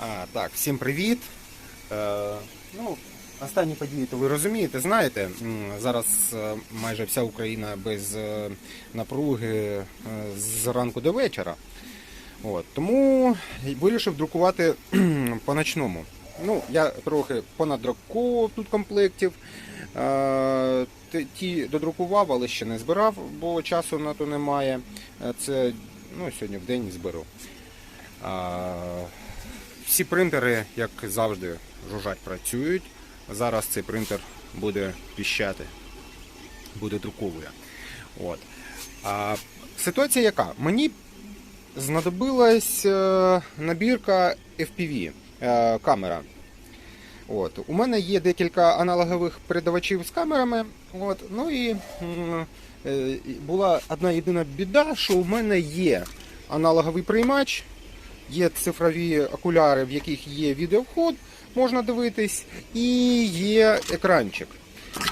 А, так, всім привіт. Е, ну, останні події, то ви розумієте, знаєте, зараз е, майже вся Україна без е, напруги е, з ранку до вечора. От, тому вирішив друкувати по ночному. Ну, я трохи понадрукував тут комплектів. Е, ті додрукував, але ще не збирав, бо часу на то немає. Це ну, сьогодні в день зберу. Всі принтери, як завжди, жужжать працюють. Зараз цей принтер буде піщати, буде друковує. От. А, ситуація яка? Мені знадобилась е, набірка FPV е, камера. От. У мене є декілька аналогових передавачів з камерами. От. Ну і е, була одна єдина біда, що у мене є аналоговий приймач, є цифрові окуляри, в яких є відеовход, можна дивитись, і є екранчик.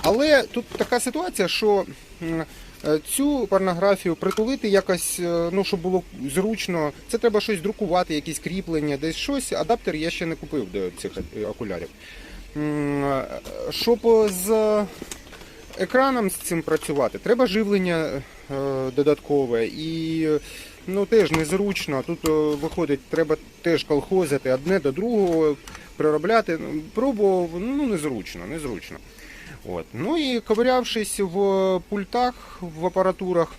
Але тут така ситуація, що е, цю порнографію притулити якось, е, ну, щоб було зручно, це треба щось друкувати, якісь кріплення, десь щось. Адаптер я ще не купив до цих е, окулярів. Щоб з екраном з цим працювати, треба живлення додаткове і ну, теж незручно. Тут е, виходить, треба теж колхозити одне до другого, переробляти. Ну, Пробував, ну незручно, незручно. От. Ну і ковирявшись в пультах, в апаратурах,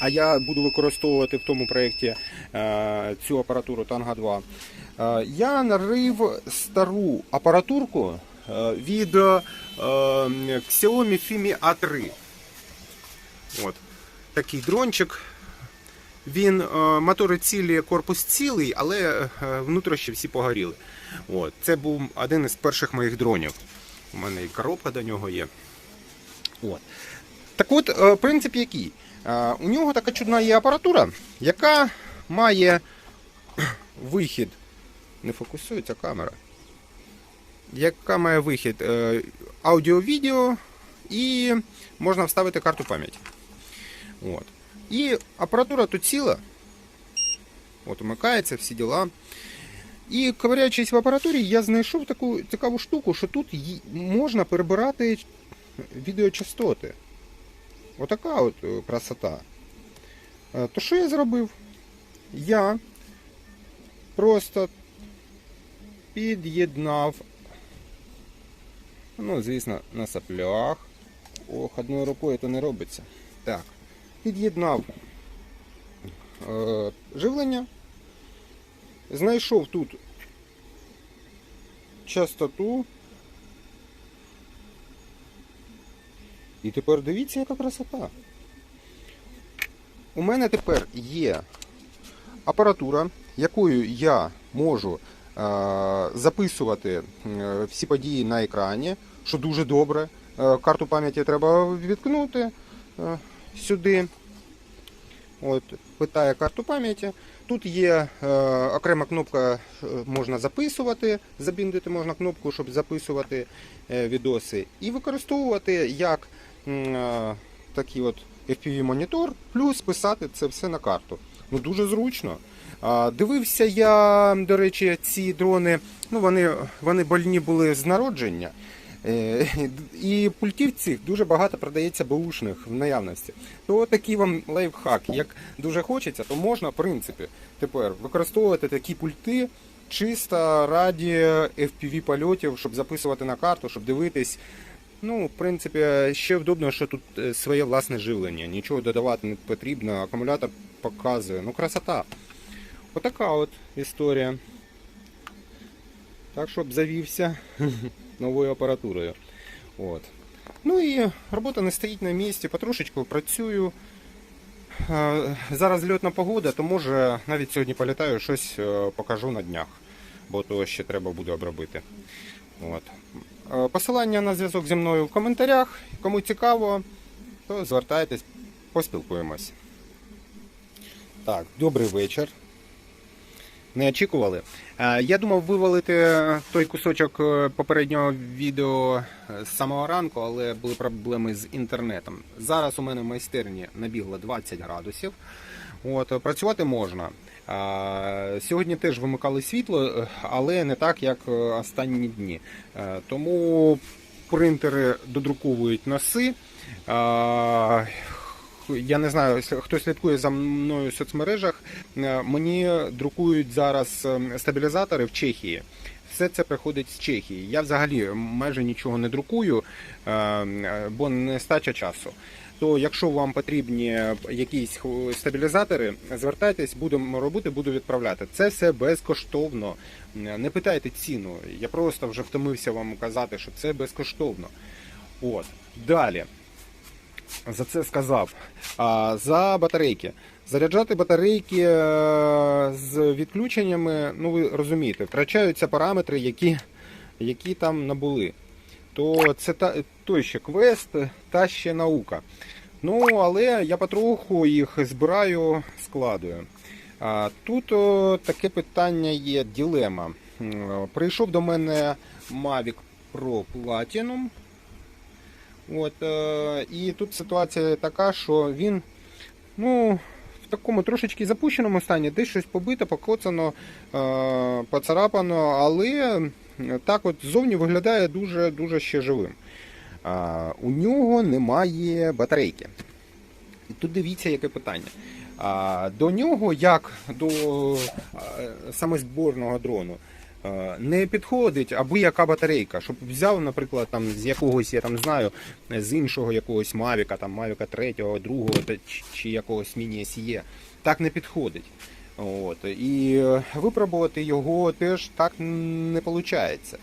а я буду використовувати в тому проєкті е, цю апаратуру Tango 2. Е, я нарив стару апаратурку е, від е, Xiaomi Fimi A3. От. Такий дрончик. Він е, мотори цілі, корпус цілий, але е, внутрішні всі погоріли. От. Це був один із перших моїх дронів. У мене і коробка до нього є. От. Так от, е, принцип який? У нього така чудна є апаратура, яка має вихід. Не фокусується камера. Яка має вихід аудіо-відео і можна вставити карту пам'яті. І апаратура тут ціла. От, умикається, всі діла. І ковиряючись в апаратурі, я знайшов таку цікаву штуку, що тут можна перебирати відеочастоти. Отака от е, красота. Е, То що я зробив? Я просто під'єднав, ну, звісно, на саплях. Ох, одною рукою то не робиться. Так, під'єднав е, живлення. Знайшов тут частоту. І тепер дивіться, яка красота. У мене тепер є апаратура, якою я можу е, записувати всі події на екрані, що дуже добре. Е, карту пам'яті треба відкнути сюди. От, питає карту пам'яті. Тут є е, окрема кнопка, е, можна записувати, забіндити можна кнопку, щоб записувати е, відоси, і використовувати як е, такий от FPV-монітор, плюс писати це все на карту. Ну дуже зручно. А, Дивився я, до речі, ці дрони, ну вони, вони больні були з народження. Е, І пультів цих дуже багато продається бушних в наявності. То такий вам лайфхак. Як дуже хочеться, то можна, в принципі, тепер використовувати такі пульти чисто раді FPV польотів, щоб записувати на карту, щоб дивитись. Ну, в принципі, ще вдобно, що тут е, своє власне живлення. Нічого додавати не потрібно, акумулятор показує. Ну, красота. Отака от історія. Так, щоб завівся новою апаратурою. От. Ну і робота не стоїть на місці, потрошечку працюю. Зараз льотна погода, то може навіть сьогодні політаю, щось е, покажу на днях, бо то ще треба буде обробити. От. Е, Посилання на зв'язок зі мною в коментарях. Кому цікаво, то звертайтесь, поспілкуємось. Так, добрий вечір. Не очікували. Е, Я думав вивалити той кусочок е, попереднього відео е, з самого ранку, але були проблеми з інтернетом. Зараз у мене в майстерні набігло 20 градусів. От, е, працювати можна. Сьогодні теж вимикали світло, е, але не так, як е, останні дні. Е, Тому принтери додруковують носи. Я не знаю, хто слідкує за мною в соцмережах. е, Мені друкують зараз е, стабілізатори в Чехії. Все це приходить з Чехії. Я взагалі майже нічого не друкую, е, бо нестача часу. То якщо вам потрібні якісь стабілізатори, звертайтесь, будемо робити, буду відправляти. Це все безкоштовно. Не питайте ціну. Я просто вже втомився вам казати, що це безкоштовно. От далі. За це сказав. А за батарейки. Заряджати батарейки е, з відключеннями, ну ви розумієте, втрачаються параметри, які, які там набули. То це та, той ще квест, та ще наука. Ну, але я потроху їх збираю, складую. Тут о, таке питання є, ділема. Прийшов до мене Mavic Pro Platinum. От, е, і тут ситуація така, що він ну, в такому трошечки запущеному стані, десь щось побито, покоцано, е, поцарапано, але так от ззовні виглядає дуже дуже ще живим. У нього немає батарейки. І тут дивіться, яке питання. До нього, як до а, саме зборного дрону, е, не підходить аби яка батарейка, щоб взяв, наприклад, там з якогось, я там знаю, з іншого якогось Мавіка, там Мавіка 3, 2 та, чи, чи якогось міні SE. Так не підходить. От. І е, випробувати його теж так не виходить.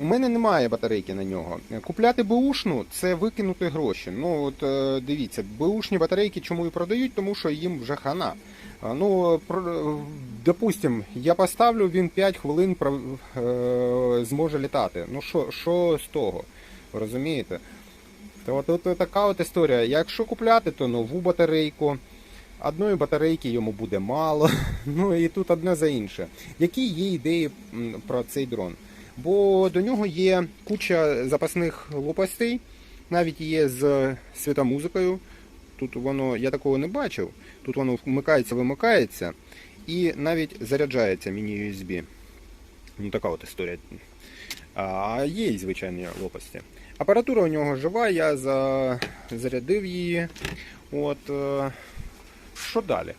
У мене немає батарейки на нього. Купляти беушну це викинути гроші. Ну от е, дивіться, беушні батарейки чому і продають, тому що їм вже хана. Ну, допустим, я поставлю, він 5 хвилин е, зможе літати. Ну що, що з того? Розумієте? То от, от така от історія. Якщо купляти, то нову батарейку. Одної батарейки йому буде мало. Ну і тут одне за інше. Які є ідеї про цей дрон? Бо до нього є куча запасних лопастей, навіть є з світомузикою. Тут воно, я такого не бачив. Тут воно вмикається, вимикається і навіть заряджається міні-USB. Ну така от історія. А є і звичайні лопасті. Апаратура у нього жива, я за... зарядив її. От, е, що далі?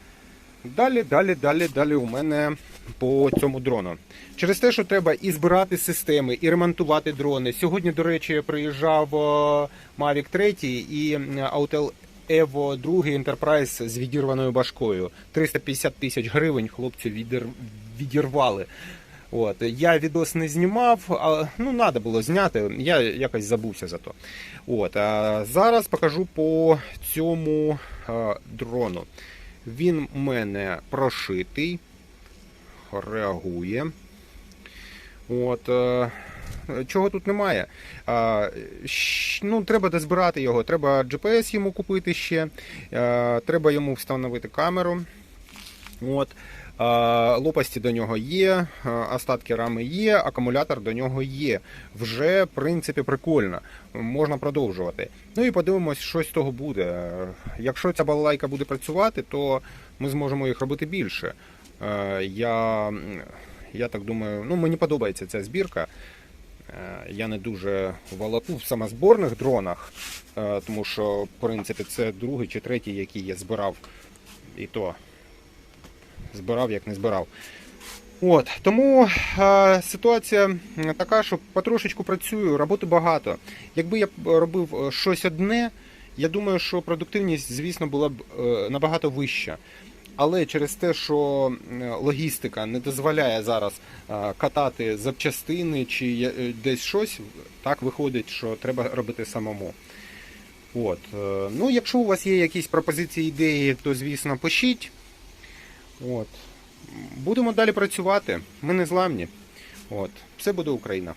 Далі, далі, далі, далі у мене по цьому дрону. Через те, що треба і збирати системи, і ремонтувати дрони. Сьогодні, до речі, приїжджав е, Mavic 3 і Autel Evo 2 Enterprise з відірваною башкою. 350 тисяч гривень відір... відірвали. От. Я відос не знімав, а, ну, треба було зняти, я якось забувся за то. От. А зараз покажу по цьому е, дрону. Він у мене прошитий, реагує. От, е, чого тут немає? Ну, треба дозбирати його, треба GPS йому купити ще, е, треба йому встановити камеру. От. Лопасті до нього є, остатки рами є, акумулятор до нього є. Вже, в принципі, прикольно. Можна продовжувати. Ну і подивимось, що з того буде. Якщо ця балалайка буде працювати, то ми зможемо їх робити більше. Е, Я, я так думаю, ну мені подобається ця збірка. Е, Я не дуже волоку в самозборних дронах, е, тому що, в принципі, це другий чи третій, який я збирав. І то збирав, як не збирав. От, тому е, ситуація така, що потрошечку працюю, роботи багато. Якби я робив щось одне, я думаю, що продуктивність, звісно, була б е, набагато вища. Але через те, що логістика не дозволяє зараз е, катати запчастини чи е, десь щось, так виходить, що треба робити самому. От. е, Ну, якщо у вас є якісь пропозиції, ідеї, то звісно пишіть. От. Будемо далі працювати. Ми не зламні. От. Все буде Україна.